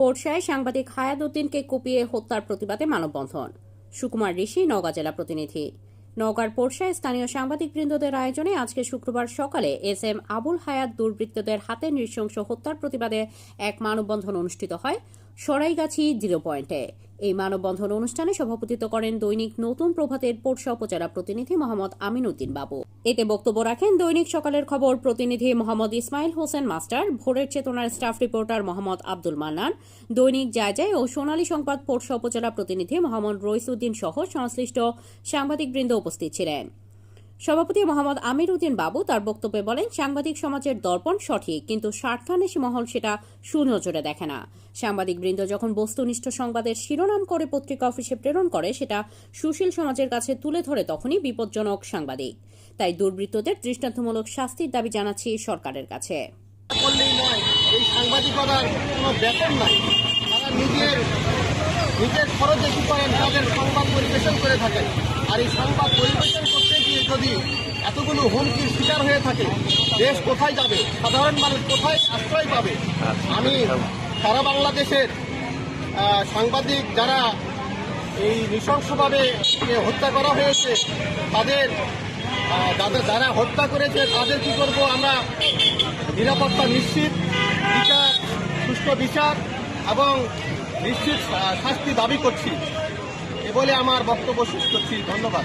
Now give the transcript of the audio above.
পোরশায় সাংবাদিক হায়াত উদ্দিনকে কুপিয়ে হত্যার প্রতিবাদে মানববন্ধন। সুকুমার ঋষি নওগাঁ জেলা প্রতিনিধি। নওগাঁর পোরশায় স্থানীয় সাংবাদিক বৃন্দদের আয়োজনে আজকে শুক্রবার সকালে এস এম আবুল হায়াত দুর্বৃত্তদের হাতে নৃশংস হত্যার প্রতিবাদে এক মানববন্ধন অনুষ্ঠিত হয়। সরাইগাছি জিরো পয়েন্টে। এই মানববন্ধন অনুষ্ঠানে সভাপতিত্ব করেন দৈনিক নতুন প্রভাতের পোরশা উপজেলা প্রতিনিধি মোহাম্মদ আমিন উদ্দিন বাবু। এতে বক্তব্য রাখেন দৈনিক সকালের খবর প্রতিনিধি মোহাম্মদ ইসমাইল হোসেন মাস্টার, ভোরের চেতনার স্টাফ রিপোর্টার মোহাম্মদ আব্দুল মান্নান, দৈনিক জায়জায় ও সোনালী সংবাদ পোর্শা উপজেলা প্রতিনিধি মোহাম্মদ রইসুদ্দিন সহ সংশ্লিষ্ট সাংবাদিকবৃন্দ উপস্থিত ছিলেন। সভাপতি মোহাম্মদ আমির উদ্দিন বাবু তার বক্তব্যে বলেন, সাংবাদিক সমাজের দর্পণ সঠিক, কিন্তু স্বার্থান্বেষী মহল সেটা সুনজরে দেখে না। সাংবাদিকবৃন্দ যখন বস্তুনিষ্ঠ সংবাদের শিরোনাম করে পত্রিকা অফিসে প্রেরণ করে, সেটা সুশীল সমাজের কাছে তুলে ধরে তখনই বিপজ্জনক সাংবাদিক। তাই দুর্বৃত্তদের দৃষ্টান্তমূলক শাস্তির দাবি জানাচ্ছি সরকারের কাছে। এই নিজের খরচে কি করেন, তাদের সংবাদ পরিবেশন করে থাকেন। আর এই সংবাদ পরিবেশন যদি এতগুলো হুমকির শিকার হয়ে থাকে দেশ কোথায় যাবে? সাধারণ মানুষ কোথায় আশ্রয় পাবে? আমি সারা বাংলাদেশের সাংবাদিক যারা এই নৃশংসভাবে হত্যা করা হয়েছে তাদের যাদের যারা হত্যা করেছে তাদের কি করব আমরা? নিরাপত্তা নিশ্চিত বিচার সুষ্ঠু বিচার এবং নিশ্চিত শাস্তি দাবি করছি। এ বলে আমার বক্তব্য শেষ করছি। ধন্যবাদ।